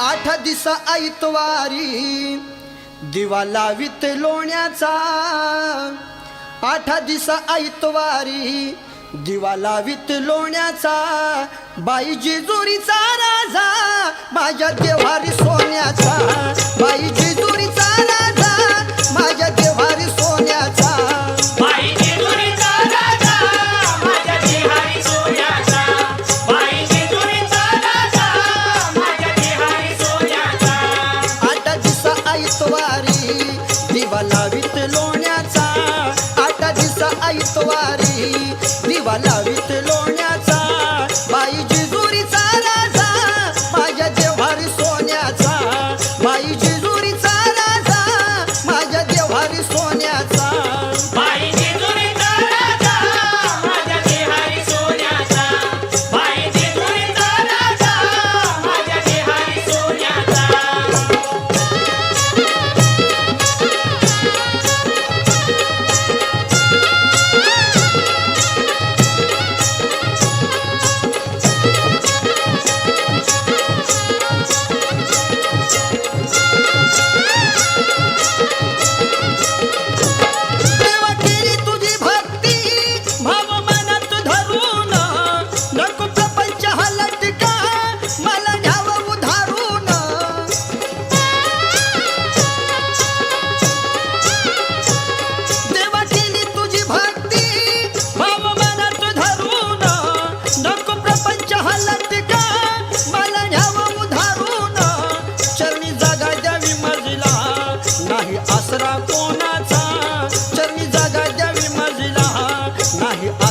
आठ दिसा ऐतवारी दिवा लावित लोण्याचा. आठ दिसा ऐतवारी दिवा लावित लोण्याचा. बाई जेजुरीचा राजा माझ्या देवारी सोन्याचा. I love.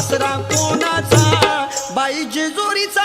आसरा कोणाचा? बाई जेजुरीचा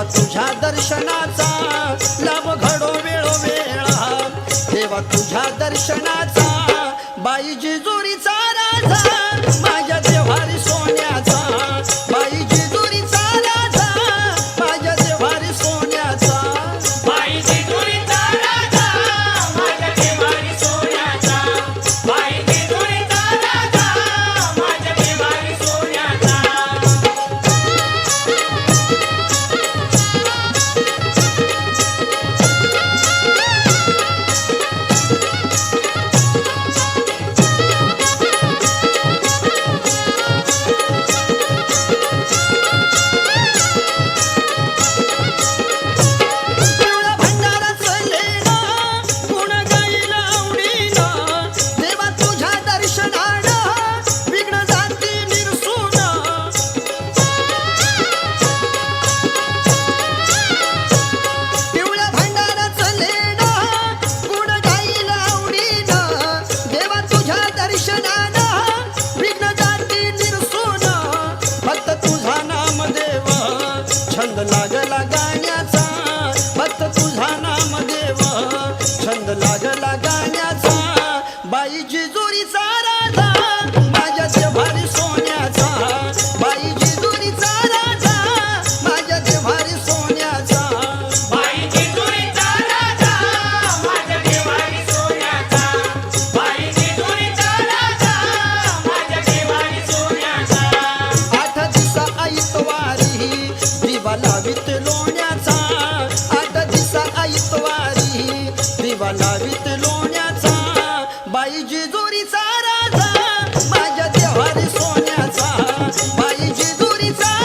देवा तुझ्या दर्शनाचा. लाभ घडो वेळोवेळा देवा तुझ्या दर्शनाचा. बाई जिजुरीचा राजा. छंद लागला गाण्याचा फक्त तुझा नाम देव. छंद लागला गाण्या